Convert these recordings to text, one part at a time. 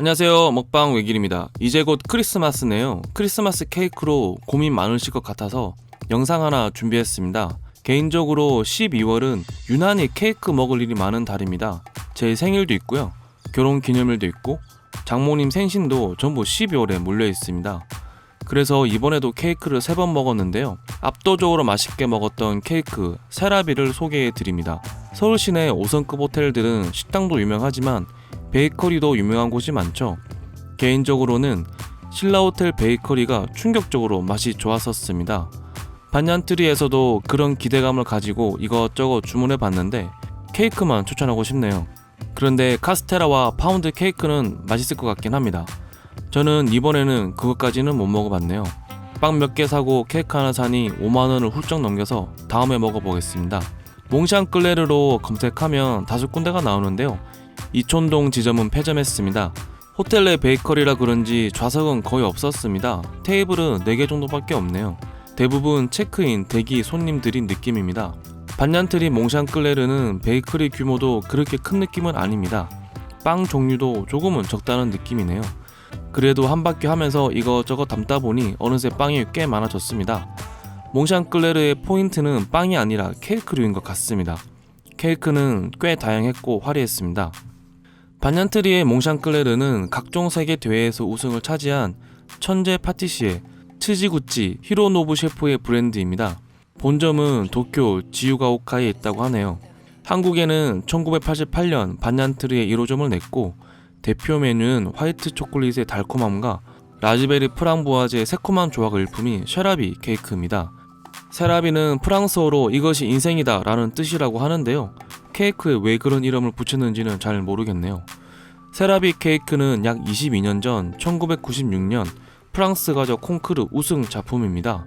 안녕하세요. 먹방 외길입니다. 이제 곧 크리스마스네요. 크리스마스 케이크로 고민 많으실 것 같아서 영상 하나 준비했습니다. 개인적으로 12월은 유난히 케이크 먹을 일이 많은 달입니다. 제 생일도 있고요. 결혼 기념일도 있고 장모님 생신도 전부 12월에 몰려 있습니다. 그래서 이번에도 케이크를 3번 먹었는데요. 압도적으로 맛있게 먹었던 케이크 세라비를 소개해 드립니다. 서울 시내 5성급 호텔들은 식당도 유명하지만 베이커리도 유명한 곳이 많죠. 개인적으로는 신라호텔 베이커리가 충격적으로 맛이 좋았었습니다. 반얀트리에서도 그런 기대감을 가지고 이것저것 주문해 봤는데 케이크만 추천하고 싶네요. 그런데 카스테라와 파운드 케이크는 맛있을 것 같긴 합니다. 저는 이번에는 그것까지는 못 먹어봤네요. 빵 몇 개 사고 케이크 하나 사니 5만원을 훌쩍 넘겨서 다음에 먹어보겠습니다. 몽샹클레르로 검색하면 다섯 군데가 나오는데요. 이촌동 지점은 폐점했습니다. 호텔 내 베이커리라 그런지 좌석은 거의 없었습니다. 테이블은 4개 정도밖에 없네요. 대부분 체크인 대기 손님들인 느낌입니다. 반얀트리 몽샹클레르는 베이커리 규모도 그렇게 큰 느낌은 아닙니다. 빵 종류도 조금은 적다는 느낌이네요. 그래도 한 바퀴 하면서 이것저것 담다 보니 어느새 빵이 꽤 많아졌습니다. 몽샹클레르의 포인트는 빵이 아니라 케이크류인 것 같습니다. 케이크는 꽤 다양했고 화려했습니다. 반얀트리의 몽샹클레르는 각종 세계 대회에서 우승을 차지한 천재 파티시에 츠지구치 히로노부 셰프의 브랜드입니다. 본점은 도쿄 지유가오카에 있다고 하네요. 한국에는 1988년 반얀트리에 1호점을 냈고 대표 메뉴는 화이트 초콜릿의 달콤함과 라즈베리 프랑보아즈의 새콤한 조화가 일품인 쉐라비 케이크입니다. 세라비는 프랑스어로 이것이 인생이다 라는 뜻이라고 하는데요. 케이크에 왜 그런 이름을 붙였는지는 잘 모르겠네요. 세라비 케이크는 약 22년 전 1996년 프랑스 가족 콩크르 우승 작품입니다.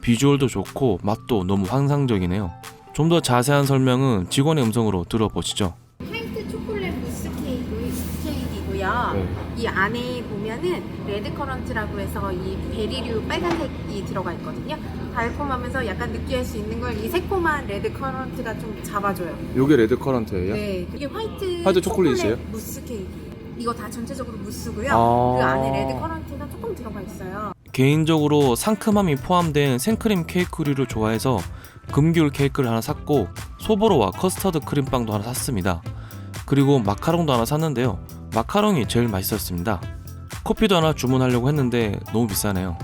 비주얼도 좋고 맛도 너무 환상적이네요. 좀 더 자세한 설명은 직원의 음성으로 들어보시죠. 화이트 초콜릿 무스 케이크, 케이크이고요. 이 안에 보면은 레드 커런트라고 해서 이 베리류 빨간색이 들어가 있거든요. 달콤하면서 약간 느끼할 수 있는 걸 이 새콤한 레드 커런트가 좀 잡아줘요. 요게 레드 커런트예요? 네, 이게 화이트, 화이트 초콜릿이에요? 초콜릿 무스 케이크. 이거 다 전체적으로 무스고요. 아. 그 안에 레드 커런트가 조금 들어가 있어요. 개인적으로 상큼함이 포함된 생크림 케이크류를 좋아해서 금귤 케이크를 하나 샀고 소보로와 커스터드 크림빵도 하나 샀습니다. 그리고 마카롱도 하나 샀는데요. 마카롱이 제일 맛있었습니다. 커피도 하나 주문하려고 했는데 너무 비싸네요.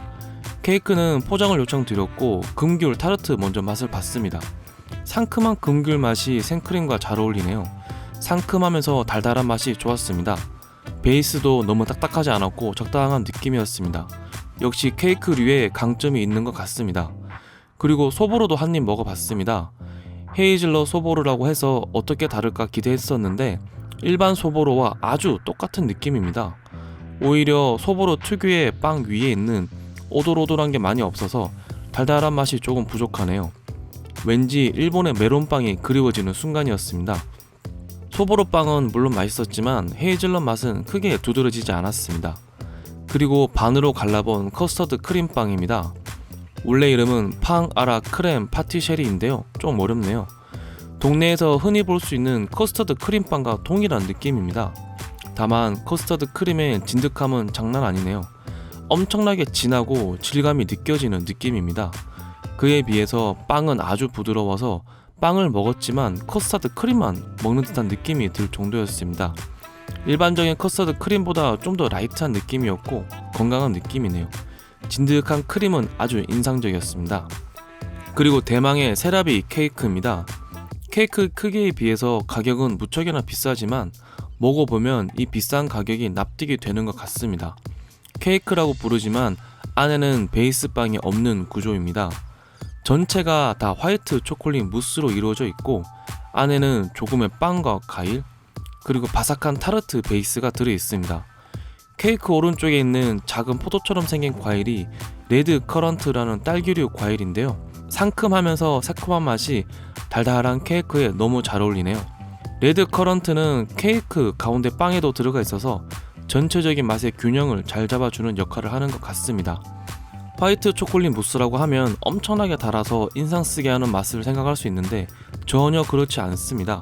케이크는 포장을 요청드렸고 금귤 타르트 먼저 맛을 봤습니다. 상큼한 금귤 맛이 생크림과 잘 어울리네요. 상큼하면서 달달한 맛이 좋았습니다. 베이스도 너무 딱딱하지 않았고 적당한 느낌이었습니다. 역시 케이크류에 강점이 있는 것 같습니다. 그리고 소보로도 한 입 먹어봤습니다. 헤이즐넛 소보로라고 해서 어떻게 다를까 기대했었는데 일반 소보로와 아주 똑같은 느낌입니다. 오히려 소보로 특유의 빵 위에 있는 오돌오돌한 게 많이 없어서 달달한 맛이 조금 부족하네요. 왠지 일본의 메론빵이 그리워지는 순간이었습니다. 소보로 빵은 물론 맛있었지만 헤이즐넛 맛은 크게 두드러지지 않았습니다. 그리고 반으로 갈라본 커스터드 크림빵입니다. 원래 이름은 팡 아라 크렘 파티쉐리인데요. 좀 어렵네요. 동네에서 흔히 볼 수 있는 커스터드 크림빵과 동일한 느낌입니다. 다만 커스터드 크림의 진득함은 장난 아니네요. 엄청나게 진하고 질감이 느껴지는 느낌입니다. 그에 비해서 빵은 아주 부드러워서 빵을 먹었지만 커스터드 크림만 먹는 듯한 느낌이 들 정도였습니다. 일반적인 커스터드 크림보다 좀 더 라이트한 느낌이었고 건강한 느낌이네요. 진득한 크림은 아주 인상적이었습니다. 그리고 대망의 세라비 케이크입니다. 케이크 크기에 비해서 가격은 무척이나 비싸지만 먹어보면 이 비싼 가격이 납득이 되는 것 같습니다. 케이크라고 부르지만 안에는 베이스 빵이 없는 구조입니다. 전체가 다 화이트 초콜릿 무스로 이루어져 있고 안에는 조금의 빵과 과일 그리고 바삭한 타르트 베이스가 들어 있습니다. 케이크 오른쪽에 있는 작은 포도처럼 생긴 과일이 레드 커런트라는 딸기류 과일인데요. 상큼하면서 새콤한 맛이 달달한 케이크에 너무 잘 어울리네요. 레드 커런트는 케이크 가운데 빵에도 들어가 있어서 전체적인 맛의 균형을 잘 잡아주는 역할을 하는 것 같습니다. 화이트 초콜릿 무스라고 하면 엄청나게 달아서 인상 쓰게 하는 맛을 생각할 수 있는데 전혀 그렇지 않습니다.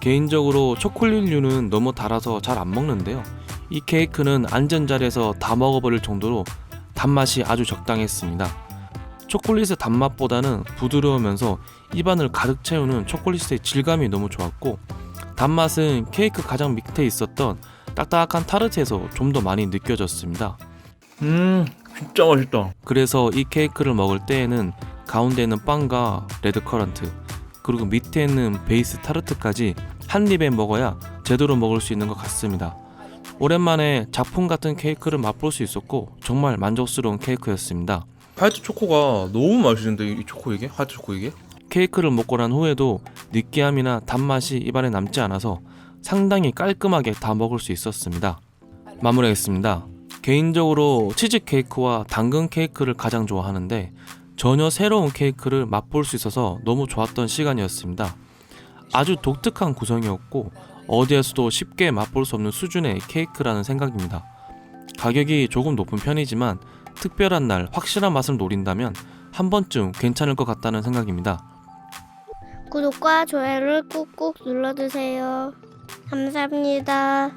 개인적으로 초콜릿류는 너무 달아서 잘 안 먹는데요. 이 케이크는 앉은 자리에서 다 먹어버릴 정도로 단맛이 아주 적당했습니다. 초콜릿의 단맛보다는 부드러우면서 입안을 가득 채우는 초콜릿의 질감이 너무 좋았고 단맛은 케이크 가장 밑에 있었던 딱딱한 타르트에서 좀 더 많이 느껴졌습니다. 음 진짜 맛있다 그래서 이 케이크를 먹을 때에는 가운데 있는 빵과 레드 커런트 그리고 밑에 있는 베이스 타르트까지 한 입에 먹어야 제대로 먹을 수 있는 것 같습니다. 오랜만에 작품 같은 케이크를 맛볼 수 있었고 정말 만족스러운 케이크였습니다. 화이트 초코가 너무 맛있는데 이 초코 이게? 화이트 초코 이게? 케이크를 먹고 난 후에도 느끼함이나 단맛이 입안에 남지 않아서 상당히 깔끔하게 다 먹을 수 있었습니다. 마무리하겠습니다. 개인적으로 치즈 케이크와 당근 케이크를 가장 좋아하는데 전혀 새로운 케이크를 맛볼 수 있어서 너무 좋았던 시간이었습니다. 아주 독특한 구성이었고 어디에서도 쉽게 맛볼 수 없는 수준의 케이크라는 생각입니다. 가격이 조금 높은 편이지만 특별한 날 확실한 맛을 노린다면 한 번쯤 괜찮을 것 같다는 생각입니다. 구독과 좋아요를 꾹꾹 눌러주세요. 감사합니다.